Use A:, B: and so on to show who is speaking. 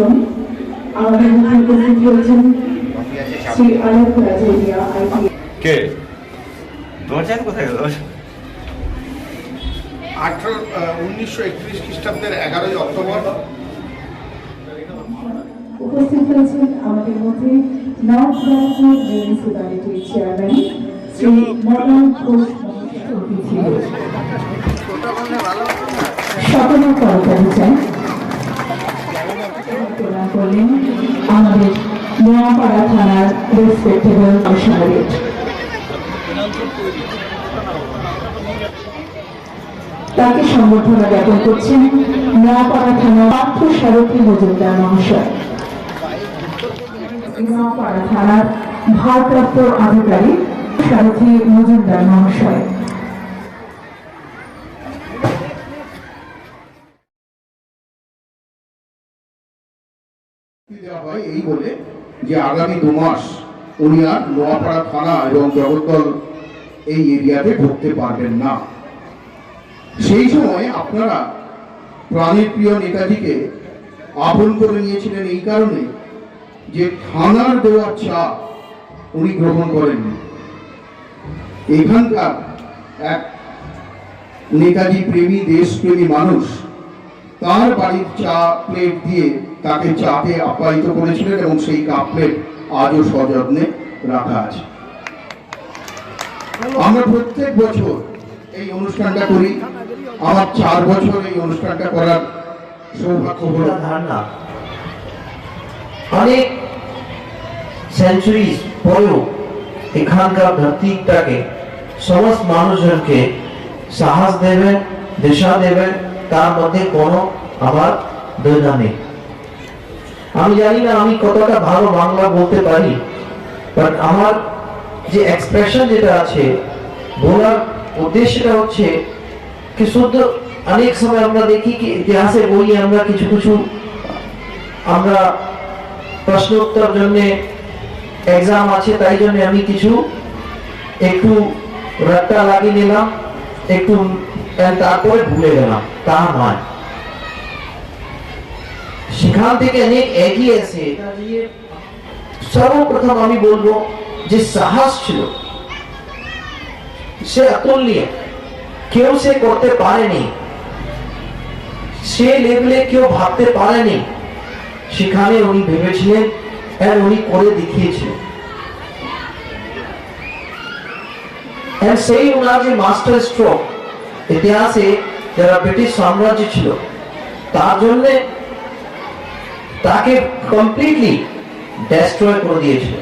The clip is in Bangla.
A: আসন আমাদের মধ্যে উপস্থিত হয়েছেন শ্রী আলোক রাজেরিয়া আইপি
B: কে? দরজার কোথায় গেল?
C: আঠারো উনিশশো একত্রিশ খ্রিস্টাব্দের এগারোই অক্টোবর।
A: উপস্থিত হয়েছেন আমাদের মধ্যে নর্থ ব্যাঙ্গপুর মিউনিসিপ্যালিটির চেয়ারম্যান শ্রী মদন ঘোষ মহাশয়। অতিথি সকল কর্মচারী চাই। করলেন আমাদের নোয়াপাড়া থানার রেসপেক্টেবল কমিশনারেট তাকে সংবর্ধনা জ্ঞাপন করছেন নোয়াপাড়া থানা পার্থ সারথী মজুমদার মহাশয়। নোয়াপাড়া থানার ভারপ্রাপ্ত আধিকারিক সারথী মজুমদার মহাশয়।
C: দেওয়া হয় এই বলে যে আগামী দু মাস উনি আর নোয়াপাড়া থানা এবং জগদ্দল এই এরিয়াতে ঢুকতে পারবেন না। সেই সময় আপনারা প্রাণের প্রিয় নেতাজিকে আপন করে নিয়েছিলেন এই কারণে যে থানার দেওয়া চা উনি গ্রহণ করেননি। এখানকার এক নেতাজি প্রেমী, দেশপ্রেমী মানুষ তার বাড়ির চা প্লেট দিয়ে তাকে চাতে আপ্যায়িত করেছিলেন এবং সেই কাপ প্লেট আজও সযত্নে রাখা আছে। আমরা প্রত্যেক বছর এই অনুষ্ঠানটা করি। আমার চার বছর এই অনুষ্ঠানটা করার সৌভাগ্য হলো।
D: অনেক সেঞ্চুরিজ পরেও এখানকার ধরতিটাকে সমস্ত মানুষজনকে সাহস দেবে দিশা দেবে তার মধ্যে কোনো আমার দ্বিধা নেই। আমি জানি না আমি কতটা ভালো বাংলা বলতে পারি বাট আমার যে এক্সপ্রেশন যেটা আছে, বলার উদ্দেশ্যটা হচ্ছে কি শুদ্ধ অনেক সময় আমরা দেখি কি ইতিহাসের বই আমরা কিছু কিছু আমরা প্রশ্ন উত্তর জন্য এক্সাম আছে, তাই জন্য আমি কিছু একটু রাতটা লাগিয়ে নিলাম, একটু তারপরে ভুলে গেলাম, তা নয়। সেখান থেকে অনেক এগিয়ে এসে সর্বপ্রথম আমি বলব যে সাহস ছিল। সে অতুলনীয় কেউ সে করতে পারেনি। সে লেভেলে কেউ ভাবতে পারেনি। সেখানে উনি ভেবেছিলেন আর উনি করে দেখিয়েছিলেন। সেই ওনার যে মাস্টার স্ট্রোক ইতিহাসে যারা ব্রিটিশ সাম্রাজ্য ছিল তার জন্যে তাকে কমপ্লিটলি ডেস্ট্রয় করে দিয়েছিল।